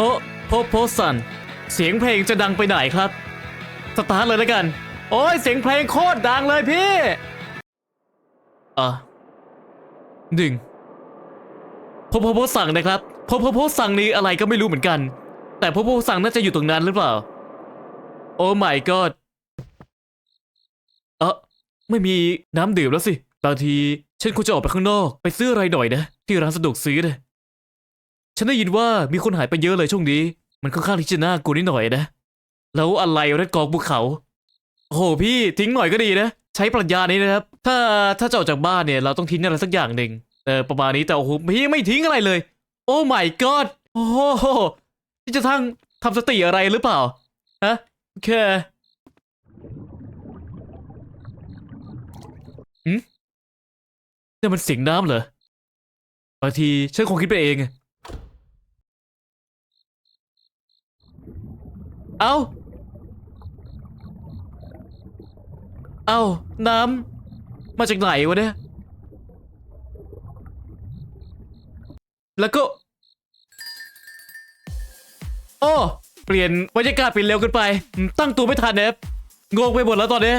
โพโพโพสัน เสียงเพลงจะดังไปไหนครับ สตาร์ทเลยแล้วกัน โอ้ยเสียงเพลงโคตรดังเลยพี่ อะหนึ่งโพโพโพสั่งนะครับโพโพโพสั่งนี้อะไรก็ไม่รู้เหมือนกัน แต่โพโพสั่งน่าจะอยู่ตรงนั้นหรือเปล่า โอ้ my god เออไม่มีน้ำดื่มแล้วสิ บางทีฉันควรจะออกไปข้างนอก ไปซื้ออะไรหน่อยนะ ที่ร้านสะดวกซื้อนะ ฉันได้ยินว่ามีคนหายไปเยอะเลยช่วงนี้ มันค่อนข้างที่จะน่ากลัวนิดหน่อยนะ แล้วอะไรวะนกองภูเขา โอ้โหพี่ทิ้งหน่อยก็ดีนะ ใช้ปรัชญานี้นะครับ ถ้าถ้าจะออกจากบ้านเนี่ยเราต้องทิ้งอะไรสักอย่างหนึ่งเออประมาณนี้แต่โอ้โหพี่ไม่ทิ้งอะไรเลย โอ้ my god โอ้โหนี่จะทั้งทำสติอะไรหรือเปล่าฮะโอเคหืมนี่มันเสียงน้ำเหรอบางทีฉันคงคิดไปเอง เอาเอาน้ำ มาจากไหนวะเนี่ย แล้วก็ โอ้ เปลี่ยนบรรยากาศเปลี่ยนเร็วเกินไป ตั้งตัวไม่ทันนะครับงงไปหมดแล้วตอนนี้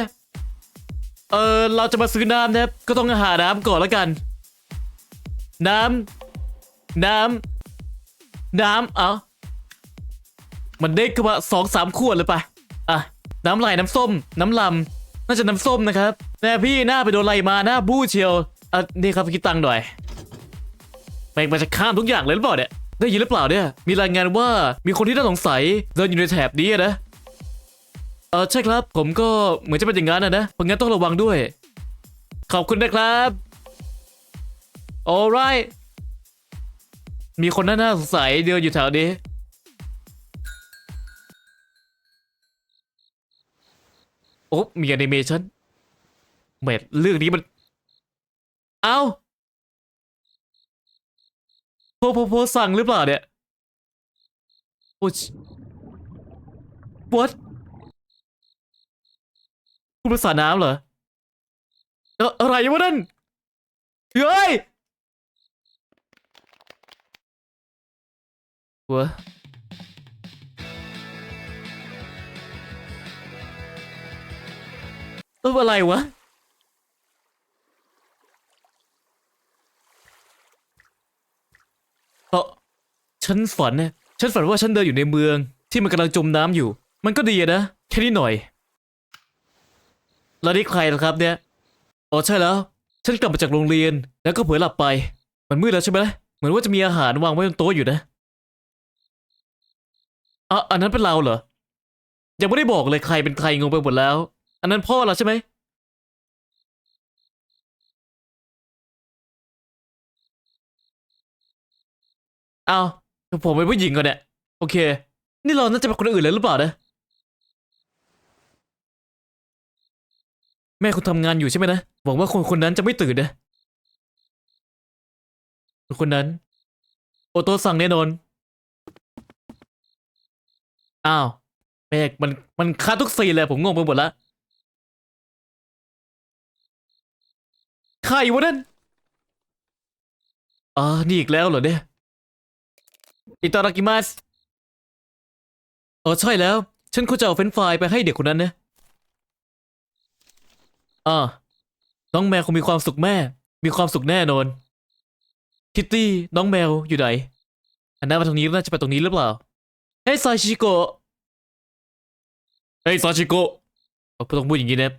เออเราจะมาซื้อน้ำนะครับก็ต้องหาน้ำก่อนแล้วกัน น้ำ น้ำ น้ำ เอ้า มันเด้งขึ้นมาสองสามขวดเลยปะอะน้ำไหลน้ำส้ม น้ำลำน่าจะน้ำส้มนะครับแม่พี่หน้าไปโดนอะไรมาหน้าบู้เชียวอะนี่ครับคิดตังค์หน่อยแม่งมันจะข้ามทุกอย่างเลยหรือเปล่าเนี่ยได้ยินหรือเปล่าเนี่ย มีรายงานว่ามีคนที่น่าสงสัยเดินอยู่ในแถบนี้นะเออใช่ครับผมก็เหมือนจะเป็นอย่างนั้นนะนะเพราะงั้นต้องระวังด้วย ขอบคุณนะครับ alright มีคนน่าน่าสงสัยเดินอยู่แถวนี้ โอ้มีแอนิเมชันเม็ดเรื่องนี้มัน เอาโพโพโพสั่งหรือเปล่าเนี่ยโอ้ช what พูดภาษาน้ำเหรอเอออะไรวะนั่นเฮ้ยหัว เอออะไรวะ เออฉันฝันเนี่ยฉันฝันว่าฉันเดินอยู่ในเมือง ที่มันกำลังจมน้ำอยู่ มันก็ดีอะนะ แค่นี้หน่อย แล้วนี่ใครล่ะครับเนี่ย อ๋อใช่แล้ว ฉันกลับมาจากโรงเรียน แล้วก็เผลอหลับไป มันมืดแล้วใช่ไหมเหมือนว่าจะมีอาหารวางไว้บนโต๊ะอยู่นะอะอันนั้นเป็นเราเหรอ ยังไม่ได้บอกเลยใครเป็นใครงงไปหมดแล้ว อันนั้นพ่อเราใช่ไหม เอาผมเป็นผู้หญิงก่อนเนี่ย โอเค นี่เราน่าจะเป็นคนอื่นเลยหรือเปล่านะ แม่คุณทำงานอยู่ใช่ไหมนะ หวังว่าคนคนนั้นจะไม่ตื่นนะ คนนั้น โอโต้สั่งแน่นอน อ้าว แม่มันมันฆ่าทุกซีนเลยผมงงไปหมดแล้ว ใครวะนั่นอ่านี่อีกแล้วเหรอเนี่ยอิตารากิมัสอ๋อใช่แล้ว ฉันควรจะเอาเฟรนช์ฟรายไปให้เด็กคนนั้นนะอ่าน้องแมวคงมีความสุขแม่ มีความสุขแน่นอน คิตตี้น้องแมวอยู่ไหน อันนั้นมาตรงนี้น่าจะไปตรงนี้หรือเปล่า เฮ้ยซาชิโกะ เฮ้ยซาชิโกะเอาต้องพูดอย่างนี้นะ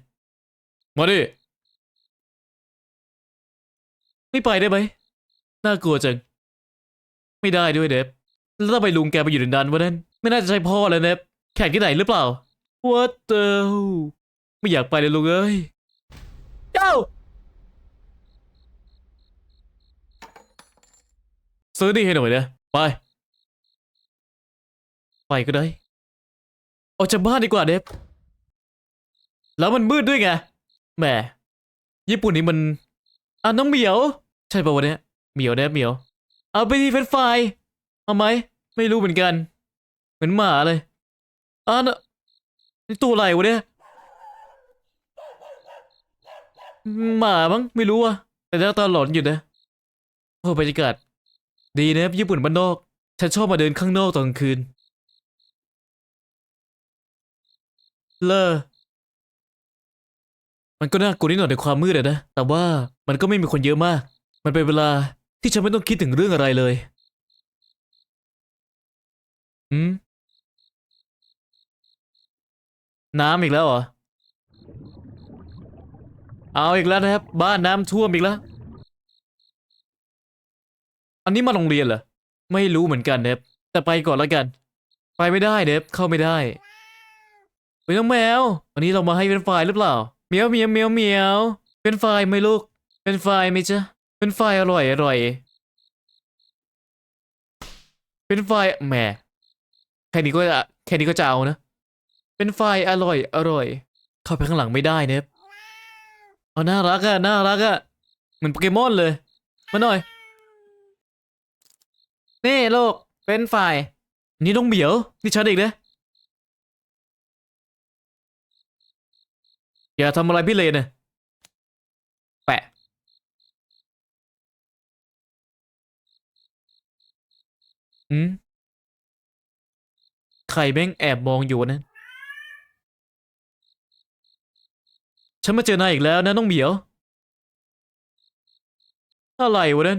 มาดิ ไม่ไปได้ไหมน่ากลัวจัง ไม่ได้ด้วยเดฟแล้วทำไมลุงแกไปอยู่ในนั้นวะนั่นไม่น่าจะใช่พ่อแล้วเนฟแข่งที่ไหนหรือเปล่า What the ไม่อยากไปเลยลุงเอ้ยเจ้าซื้อนี่ให้หน่อยนะไป ไปก็ได้ ออกจากบ้านดีกว่าเดฟแล้วมันมืดด้วยไงแหมญี่ปุ่นนี่มัน อะน้องเหมียว ใช่ป่าวะเนี่ยเหมียวเดฟเหมียว เอาไปที่เฟนช์ฟายเอาไหมไม่รู้เหมือนกัน เหมือนหมาเลยอ่านะนี่ตัวอะไรวะเนี่ยหมามั้งไม่รู้อะแต่หน้าตาหลอนอยู่นะโอ้บรรยากาศดีนะญี่ปุ่นบ้านนอก ฉันชอบมาเดินข้างนอกตอนกลางคืน เลอ มันก็น่ากลัวนิดหน่อยในความมืดอะนะ แต่ว่ามันก็ไม่มีคนเยอะมาก มันเป็นเวลาที่ฉันไม่ต้องคิดถึงเรื่องอะไรเลย อืม น้ำอีกแล้วเหรอ เอาอีกแล้วนะครับ บ้านน้ำท่วมอีกแล้ว อันนี้มาโรงเรียนเหรอ ไม่รู้เหมือนกันเนบแต่ไปก่อนแล้วกัน ไปไม่ได้เนบเข้าไม่ได้ ไปน้องแมว วันนี้เรามาให้เป็นไฟล์หรือเปล่า เมียวเมียวเมียวเมียวเป็นไฟไหมลูก เป็นไฟไหมจ๊ะ เป็นไฟอร่อยอร่อย เป็นไฟแหมแค่นี้ก็จะแค่นี้ก็จะเอานะ เป็นไฟอร่อยอร่อย เข้าไปข้างหลังไม่ได้เนบเอาน่ารักอะน่ารักอะเหมือนโปเกมอนเลย มาหน่อย นี่ลูกเป็นไฟนี่น้องเหมียว นี่ฉันเองนะ อย่าทำอะไรพี่เลนนะแปะ อืมใครแม่งแอบมองอยู่วะนะฉันมาเจอนายอีกแล้วนะน้องเหมียว อะไรวะนั่น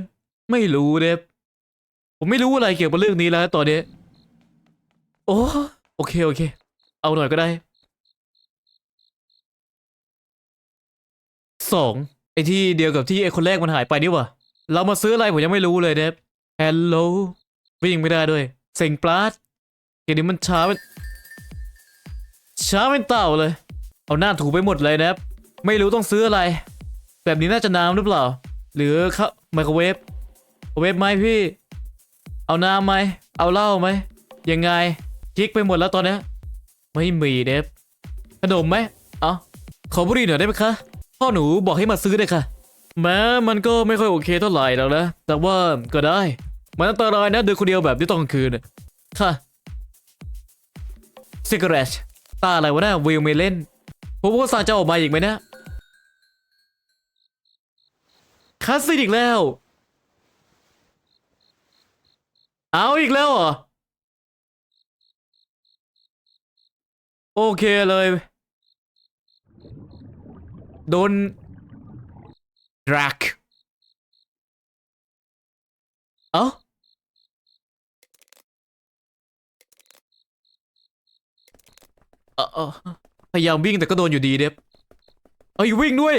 ไม่รู้เด็บผมไม่รู้อะไรเกี่ยวกับเรื่องนี้แล้วตอนนี้ โอ้โอเคโอเค เอาหน่อยก็ได้ สองไอที่เดียวกับที่ไอคนแรกมันหายไปนี่หวะเรามาซื้ออะไรผมยังไม่รู้เลยเดฟฮัลโหลวิ่งไม่ได้ด้วย เซ็งปลาดเกมนี้มันช้าเป็นช้าเป็นเต่าเลย เอาหน้าถูไปหมดเลยนะครับ ไม่รู้ต้องซื้ออะไร แบบนี้น่าจะน้ำหรือเปล่า หรือข้าไมโครเวฟเวฟไหมพี่ เอาน้ำไหม เอาเหล้าไหม ยังไงคลิกไปหมดแล้วตอนนี้ ไม่มีเดฟขนมไหม เอาขอบุหรี่หน่อยได้ไหมคะ พ่อหนูบอกให้มาซื้อเลยค่ะแม้มันก็ไม่ค่อยโอเคเท่าไหร่แล้วนะ แต่ว่าก็ได้ มันอันตรายนะเดินคนเดียวแบบนี้ตอนกลางคืนน่ะค่ะซิกเรตตาอะไรวะเนี่ยวิลเมเล่นผมว่าซาจะออกมาอีกไหมเนะคัสซินอีกแล้ว เอาอีกแล้วเหรอ โอเคเลย โดนดรักเอ้าเออพยายามวิ่งแต่ก็โดนอยู่ดีเด็บเอ้ยวิ่งด้วย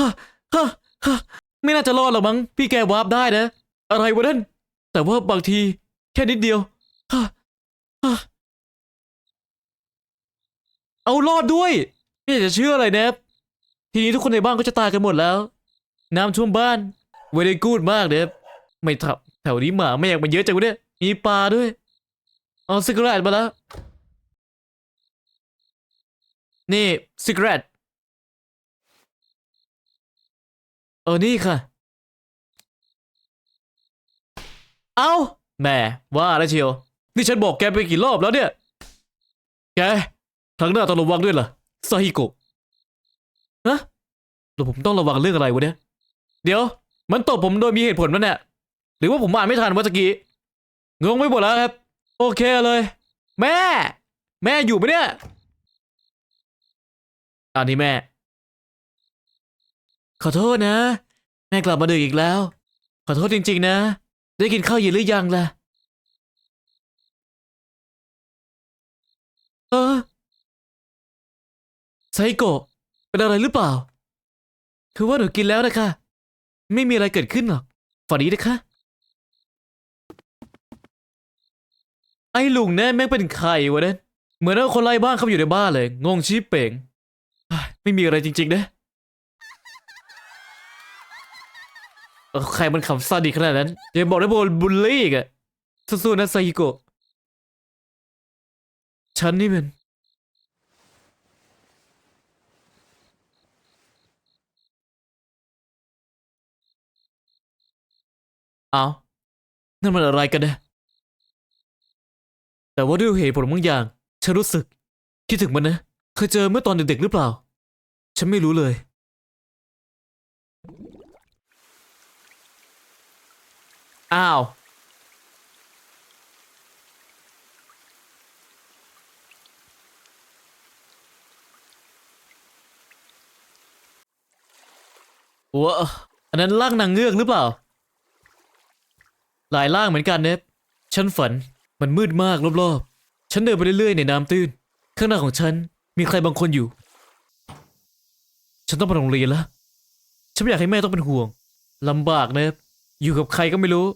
ฮะฮะฮะไม่น่าจะรอดหรอกมั้งพี่แกวาร์ปได้นะ อะไรวะนั่นแต่ว่าบางทีแค่นิดเดียวฮะฮะเอารอดด้วย ไม่อยากจะเชื่ออะไรนะ ทีนี้ทุกคนในบ้านก็จะตายกันหมดแล้ว น้ำท่วมบ้านเวดกูดมากเด็บไม่ทับแถวนี้หมาไม่อยากมันเยอะจังวะเนี่ยมีปลาด้วย เอาซิกเรตมาแล้ว นี่ซิกเรตเออนี่ค่ะ เอาแหม่ว่าแล้วเชียว นี่ฉันบอกแกไปกี่รอบแล้วเนี่ย แกครั้งหน้าต้องระวังด้วยล่ะซาฮิโกะ ฮะแล้วผมต้องระวังเรื่องอะไรวะเนี่ย เดี๋ยว มันตบผมโดยมีเหตุผลมันเนี่ย หรือว่าผมอ่านไม่ทันเมื่อกี้ งงไปหมดแล้วครับ โอเคเลย แม่ แม่อยู่ไหมเนี่ย อันนี้แม่ ขอโทษนะ แม่กลับมาดึกอีกแล้ว ขอโทษจริง ๆ นะ ได้กินข้าวเย็นหรือยังล่ะ เออไซโกะ เป็นอะไรหรือเปล่า คือว่าหนูกินแล้วนะคะ ไม่มีอะไรเกิดขึ้นหรอกฝันดีนะคะ ไอ้ลุงเนี่ยแม่งเป็นใครวะเนี่ยเหมือนว่าคนไร้บ้านเข้ามาอยู่ในบ้านเลย งงชิบเป่ง ไม่มีอะไรจริงๆนะเออใครมันขำซาดิขนาดนั้นย่าบอกได้โบนบุลลี่อีกอะสู้ๆนะไซโกะฉันนี่เป็น เอานั่นมันอะไรกันนะแต่ว่าด้วยเหตุผลบางอย่าง ฉันรู้สึก คิดถึงมันนะ เคยเจอเมื่อตอนเด็กๆหรือเปล่า ฉันไม่รู้เลย อ้าว ว้าอันนั้นลากนางเงือกหรือเปล่า หลายร่างเหมือนกันเนฟฉันฝันมันมืดมากรอบๆ ฉันเดินไปเรื่อยๆในน้ำตื้น ข้างหน้าของฉันมีใครบางคนอยู่ ฉันต้องไปโรงเรียนแล้วฉันไม่อยากให้แม่ต้องเป็นห่วงลำบากเนฟอยู่กับใครก็ไม่รู้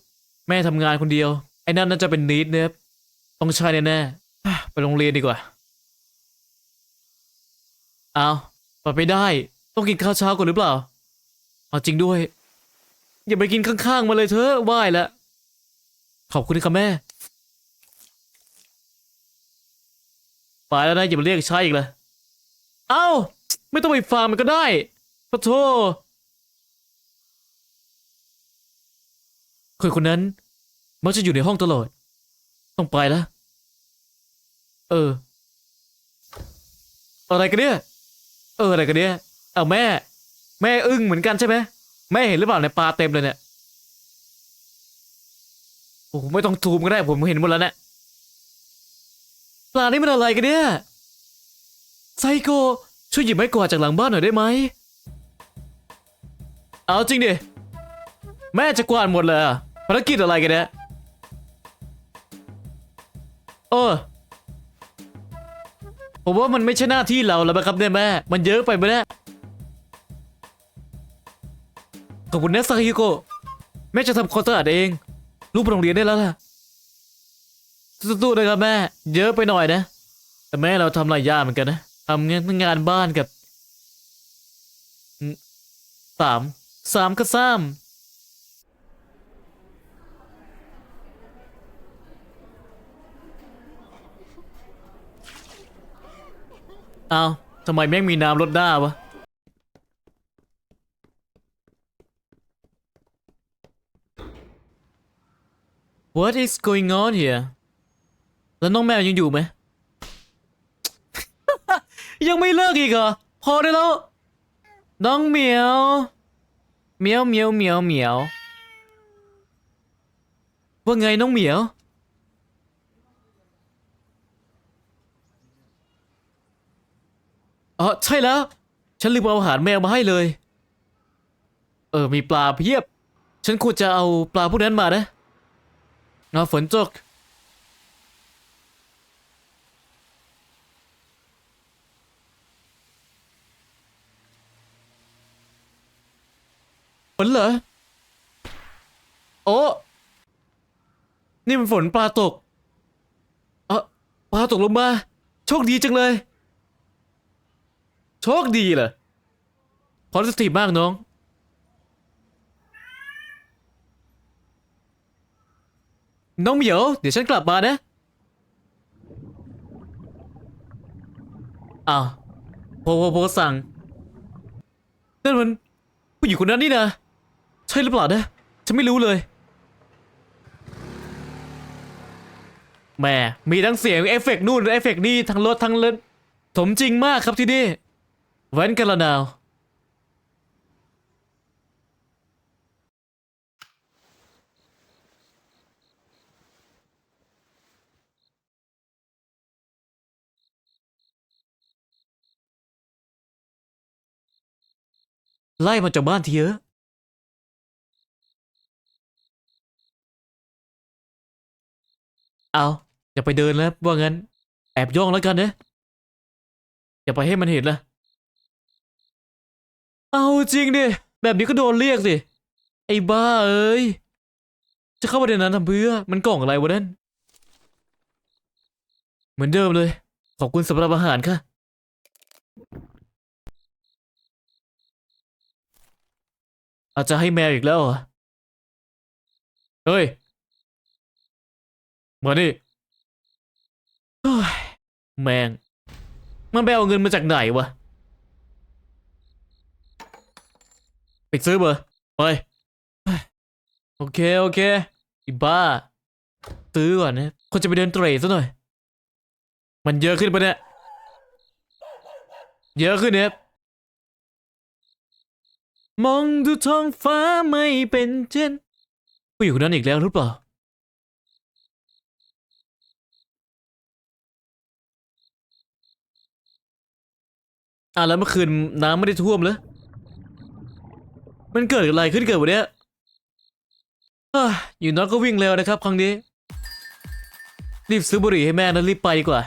แม่ทำงานคนเดียว ไอ้นั่นน่าจะเป็นนีดเนฟต้องใช่แน่ๆไปโรงเรียนดีกว่าเอาไปไม่ได้ ต้องกินข้าวเช้าก่อนหรือเปล่าเอาจริงด้วย อย่าไปกินข้างๆมาเลยเถอไหว้แล้ว ขอบคุณครับแม่ไปแล้วนะอย่ามาเรียกใช่อีกเลยเอ้า ไม่ต้องไปฟังมันก็ได้พระโทษคนคนนั้น มักจะอยู่ในห้องตลอด ต้องไปแล้ว เออ อะไรกันเนี่ย เอออะไรกันเนี่ย เอาแม่ แม่อึ้งเหมือนกันใช่ไหมแม่เห็นหรือเปล่าในปลาเต็มเลยเนี่ย โอ้ไม่ต้องทูมก็ได้ผมเห็นหมดแล้วเนี่ยปลานี่มันอะไรกันเนี่ยไซโกช่วยหยิบไม้กวาดจากหลังบ้านหน่อยได้ไหม เอาจริงดิ แม่จะกวาดหมดเลยภารกิจอะไรกันเนี่ยเออผมว่ามันไม่ใช่หน้าที่เราแล้วนะครับเนี่ยแม่ มันเยอะไปไหมเนี่ยขอบคุณนะซาฮิโกแม่จะทำความสะอาดเอง ลูกไปโรงเรียนได้แล้วล่ะสู้ๆนะครับแม่ เยอะไปหน่อยนะ แต่แม่เราทำหลายอย่างเหมือนกันนะทำงานงานบ้านกับสามสามก็สามเอาทำไมแม่งมีน้ำรดหน้าวะ What is going on here แล้วน้องแมวยังอยู่ไหม ยังไม่เลิกอีกเหรอ พอได้แล้ว น้องเหมียวเหมียวเหมียวเหมียวเหมียวว่าไงน้องเหมียว อ๋อ ใช่แล้ว ฉันลืมเอาอาหารแมวมาให้เลย เออ มีปลาเพียบ ฉันควรจะเอาปลาพวกนั้นมานะ เอาฝนตกฝนเหรอ โอ้นี่มันฝนปลาตก เออปลาตกลงมา โชคดีจังเลย โชคดีเหรอพอสติมากน้อง น้องเหมียว เดี๋ยวฉันกลับมานะอ้าวโพโพโพสั่งนั่นมันผู้หญิงคนนั้นนี่นะ ใช่หรือเปล่านะ ฉันไม่รู้เลยแหม่มีทั้งเสียงเอฟเฟกต์นู่นเอฟเฟกต์นี่ทั้งรถทั้งเล่นสมจริงมากครับที่นี่แว้นกันละนาว ไล่มาจากบ้านทีเยอะเอาอย่าไปเดินแล้วว่างั้น แอบย่องแล้วกันนะอย่าไปให้มันเห็นละเอาจริงดิแบบนี้ก็โดนเรียกสิไอ้บ้าเอ้ยจะเข้าไปในนั้นทำเพื่อมันกล่องอะไรวะนั่นเหมือนเดิมเลย ขอบคุณสำหรับอาหารค่ะ อาจจะให้แมวอีกแล้วเหรอ เฮ้ย มาดิเฮ้ยแมง มันไปเอาเงินมาจากไหนวะไปซื้อเบอร์ไปโอเค โอเคอีบ้า ซื้อก่อนนะ คนจะไปเดินเตร่ซะหน่อย มันเยอะขึ้นปะเนี่ย เยอะขึ้นเนี่ย มองดูท้องฟ้าไม่เป็นเช่นผู้หญิงคนนั้นอีกแล้วหรือเปล่า อะแล้วเมื่อคืนน้ำไม่ได้ท่วมเลยมันเกิดอะไรขึ้นเกิดวันเนี้ยอยอยู่น้อยก็วิ่งเร็วนะครับ ครั้งนี้ รีบซื้อบุหรี่ให้แม่นะรีบไปดีกว่า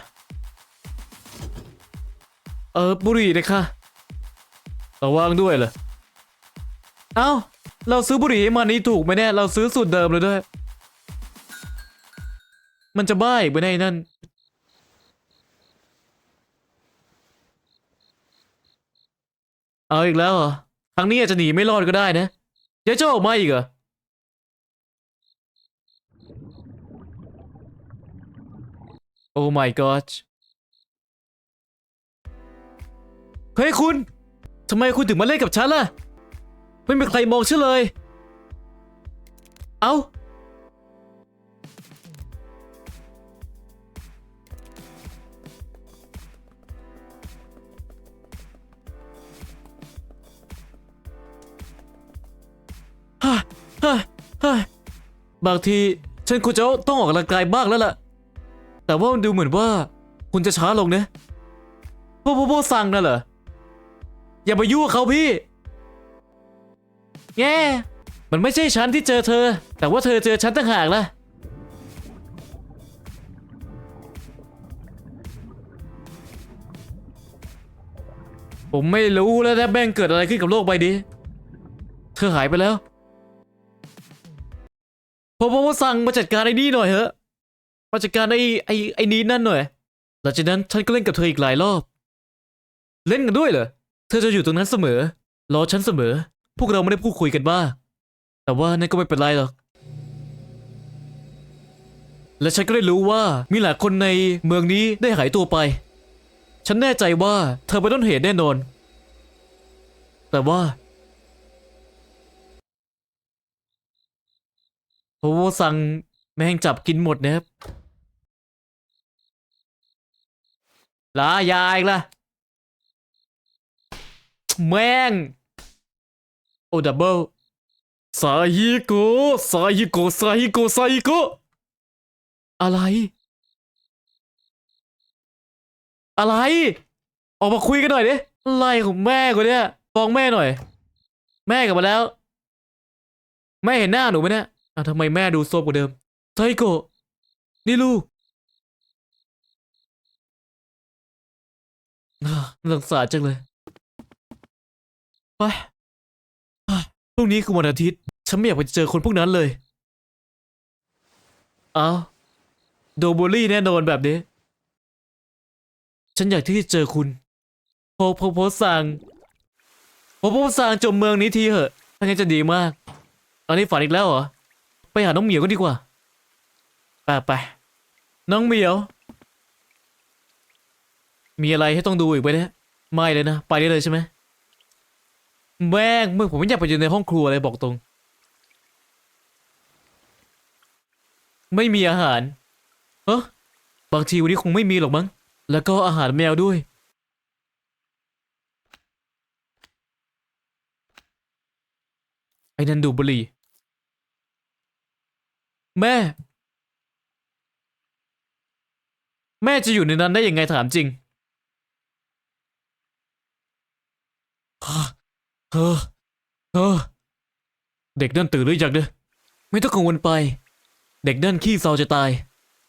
เออบุหรี่นะคะระวังด้วยเหรอ เอ้า เราซื้อบุหรี่มันนี่ถูกไหมเนี่ย เราซื้อสูตรเดิมเลยด้วย มันจะบ้าอีกไหมเนี่ยไอ้นั่น เอาอีกแล้วเหรอ ครั้งนี้อาจจะหนีไม่รอดก็ได้นะเดี๋ยวจะออกมาอีกเหรอโอ้ my god เฮ้ยคุณ ทำไมคุณถึงมาเล่นกับฉันล่ะ ไม่มีใครมองฉันเลย เอ้า ฮ่าฮ่าฮ่าบางทีฉันควรจะต้องออกกำลังกายบ้างแล้วล่ะ แต่ว่ามันดูเหมือนว่า คุณจะช้าลงนะโบโบโบสั่งน่ะเหรอ อย่าไปยุ่งเขาพี่ แง่มันไม่ใช่ฉันที่เจอเธอ แต่ว่าเธอเจอฉันต่างหากล่ะ ผมไม่รู้แล้วนะแม่งเกิดอะไรขึ้นกับโลกใบนี้ เธอหายไปแล้วพอพอสั่งมาจัดการไอ้นี่หน่อยเถอะ มาจัดการไอ้ไอ้ไอ้นี้นั่นหน่อย หลังจากนั้นฉันก็เล่นกับเธออีกหลายรอบ เล่นกันด้วยเหรอ เธอจะอยู่ตรงนั้นเสมอ รอฉันเสมอ พวกเราไม่ได้พูดคุยกันบ้างแต่ว่านั่นก็ไม่เป็นไรหรอก และฉันก็ได้รู้ว่ามีหลายคนในเมืองนี้ได้หายตัวไป ฉันแน่ใจว่าเธอเป็นต้นเหตุแน่นอน แต่ว่าโอ้สั่งแมงจับกินหมดนะครับลายาอีกละแมง โอดับเบิลซาฮิโกซาฮิโกซาฮิโกซาฮิโกอะไร อะไร ออกมาคุยกันหน่อยดิอะไรของแม่กูเนี่ยฟ้องแม่หน่อย แม่กลับมาแล้ว แม่เห็นหน้าหนูไหมเนี่ยอ้าวทำไมแม่ดูโซมกว่าเดิมไทโกนี่ลูกน่าสงสารจังเลย ไป พรุ่งนี้คือวันอาทิตย์ ฉันไม่อยากไปเจอคนพวกนั้นเลย เอาโดโบลี่แน่นอนแบบนี้ ฉันอยากที่จะเจอคุณโพโพโพสั่งโพโพสั่งจมเมืองนี้ทีเหอะถ้างั้นจะดีมาก อันนี้ฝันอีกแล้วเหรอ ไปหาน้องเหมียวก็ดีกว่า ไปไป น้องเหมียว มีอะไรให้ต้องดูอีกไหมเนี่ย ไม่เลยนะ ไปได้เลยใช่ไหม แม่งเมื่อผมไม่อยากไปอยู่ในห้องครัวเลยบอกตรง ไม่มีอาหารเออบางทีวันนี้คงไม่มีหรอกมั้ง แล้วก็อาหารแมวด้วย ไอ้นันดูบุหรี่แม่ แม่จะอยู่ในนั้นได้ยังไงถามจริงเฮ้อ เฮ้อเฮ้อเด็กนั่นตื่นหรือยังเนี่ยไม่ต้องกังวลไป เด็กนั่นขี้เศร้าจะตาย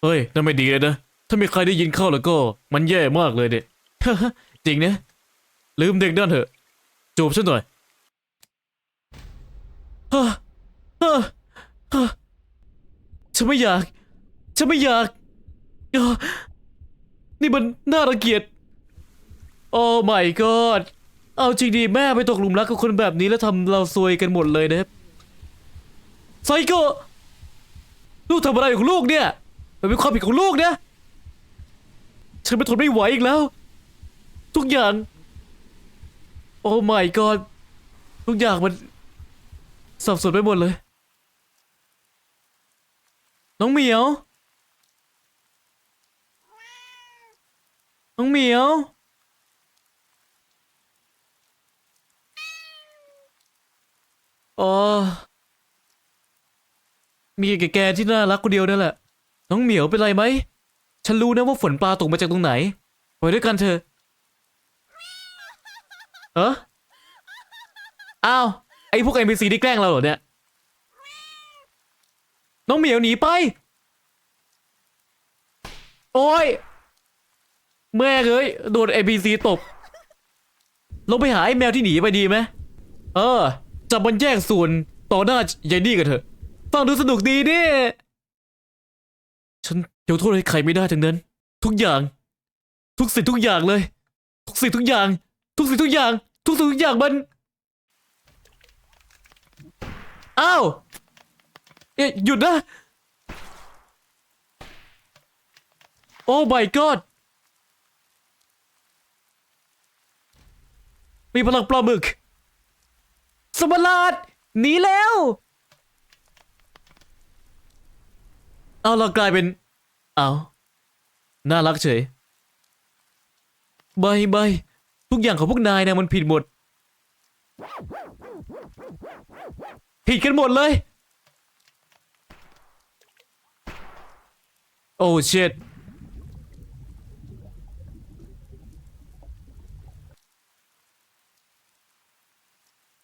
เฮ้ยนั่นไม่ดีเลยนะ ถ้ามีใครได้ยินเข้าแล้วก็ มันแย่มากเลยเด็กจริงนะ ลืมเด็กนั่นเถอะ จูบฉันหน่อยฮ่าฮ่าฮ่าฉันไม่อยาก ฉันไม่อยากอ่านี่มันน่ารังเกียจ โอ้ my god เอาจริงดีแม่ไปตกหลุมรักกับคนแบบนี้แล้วทำเราซวยกันหมดเลยนะครับไซโกะลูกทำอะไรของลูกเนี่ย มันเป็นความผิดของลูกนี่ยฉันไม่ทนไม่ไหวอีกแล้ว ทุกอย่าง โอ้ my god ทุกอย่างมันสับสนไปหมดเลย น้องเหมียว น้องเหมียว อ๋อ มีแกแกที่น่ารักคนเดียวนั่นแหละ น้องเหมียวเป็นไรไหม ฉันรู้นะว่าฝนปลาตกมาจากตรงไหน ไปด้วยกันเถอะเอออ้าว ไอ้พวก NPC ที่แกล้งเราเหรอเนี่ย น้องเหมียวหนีไป โอ้ย แม่เอ้ย โดน NPC ตบ ลงไปหาไอ้แมวที่หนีไปดีไหม เออ จับมันแยกส่วนต่อหน้ายายนี่กันเถอะ ฟังดูสนุกดีนี่ ฉันยกโทษให้ใครไม่ได้ทั้งนั้น ทุกอย่าง ทุกสิ่งทุกอย่างเลย ทุกสิ่งทุกอย่าง ทุกสิ่งทุกอย่าง ทุกสิ่งทุกอย่างมันอ้าวเอ๊ะหยุดนะ โอ้ my god มีพลังปลาหมึก สมลาดหนีแล้ว เอาเรากลายเป็น เอาน่ารักเฉยใบใบทุกอย่างของพวกนายนะมันผิดหมด ผิดกันหมดเลย โอ้เชิด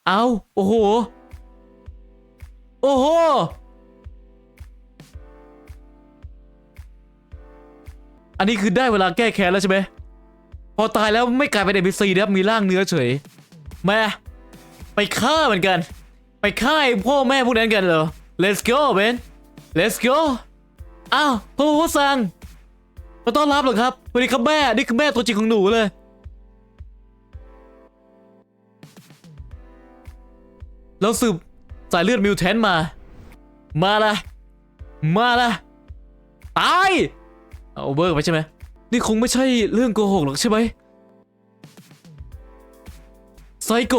เอาโอ้โห โอ้โห อันนี้คือได้เวลาแก้แค้นแล้วใช่ไหม พอตายแล้วไม่กลายเป็น NPC นะครับมีร่างเนื้อเฉย แม่ ไปฆ่าเหมือนกัน ไปฆ่าไอ้พ่อแม่พวกนั้นกันเหรอ Let's go man Let's go อ้าวพ่อพ่อสั่งมาต้อนรับเหรอครับสวัสดีครับแม่ นี่คือแม่ตัวจริงของหนูเลย แล้วสืบสายเลือดมิวแทนมา มาละ มาละ ตาย เอาเบอร์ไปใช่ไหม นี่คงไม่ใช่เรื่องโกหกหรอกใช่ไหมไซโก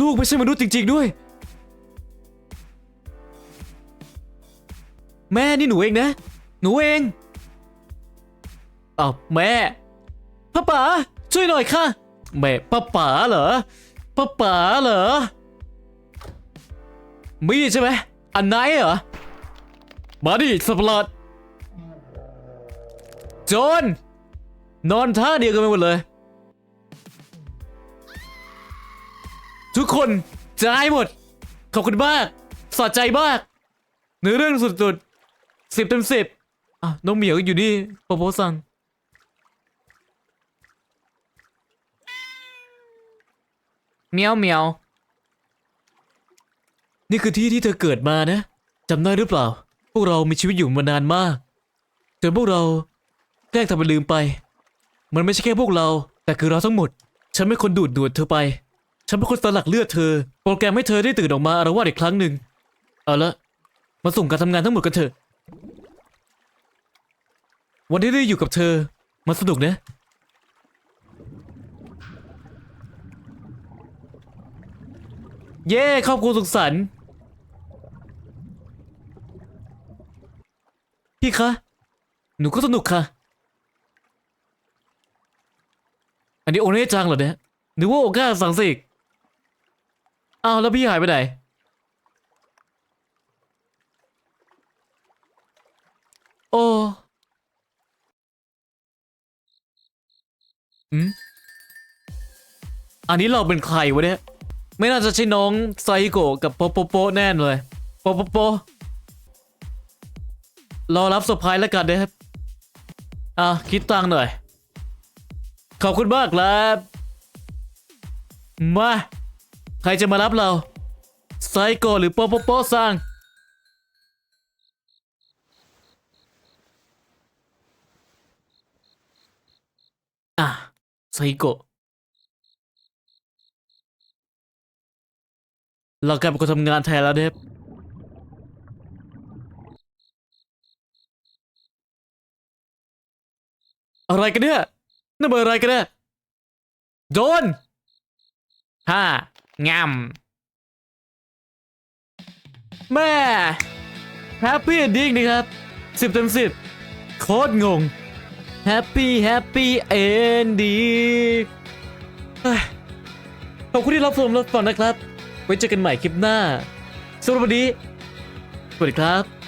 ลูกไม่ใช่มนุษย์จริง ๆด้วย แม่นี่หนูเองนะ หนูเองอ้าวแม่ป้าป๋าช่วยหน่อยค่ะ แม่ป้าป๋าเหรอป้าป๋าเหรอ มีใช่ไหมอันไหนเหรอ มาดิสัตว์ปะหลาดโจน นอนท่าเดียวกันไปหมดเลย ทุกคนใจายหมด ขอบคุณมากสะใจมากเนื้อเรื่องสุดๆสิบเต็มสิบอะน้องเหมียวอยู่นี่โปโปซังเมียวเมียว นี่คือที่ที่เธอเกิดมานะจำได้หรือเปล่า พวกเรามีชีวิตอยู่มานานมากจนพวกเราแกล้งทำเป็นลืมไป มันไม่ใช่แค่พวกเรา แต่คือเราทั้งหมด ฉันเป็นคนดูดดูดเธอไป ฉันเป็นคนสลักเลือดเธอ โปรแกรมให้เธอได้ตื่นออกมาอารวาสอีกครั้งหนึ่งเอาละมาส่งการทำงานทั้งหมดกันเถอะ วันที่ได้อยู่กับเธอ มันสนุกนะเย้ครอบครัวสุขสันต์ พี่คะ หนูก็สนุกค่ะ อันนี้โอเน่จังเหรอเนี่ยนึกว่าโอก้าสั่งสิกอ้าวแล้วพี่หายไปไหน โอ้อืมอันนี้เราเป็นใครวะเนี่ย ไม่น่าจะใช่น้องไซโกะกับโปโปโปแน่นเลย โปโปโป รอรับเซอร์ไพรส์แล้วกันนะครับ อะ คิดตังหน่อย ขอบคุณมากครับมา ใครจะมารับเราไซโกหรือโปโปโปซังอะไซโกเรากลายเป็นคนทำงานแทนแล้วเดฟ อะไรกันเนี่ยนั่นเบอร์อะไรกันเนี่ยโดนฮ่างามแม่แฮปปี้เอนดิ้งนะครับสิบเต็มสิบโคตรงงแฮปปี้แฮปปี้เอนดิ้งขอบคุณที่รับชมรับฟังนะครับ ไว้เจอกันใหม่คลิปหน้าสำหรับวันนี้สวัสดีครับ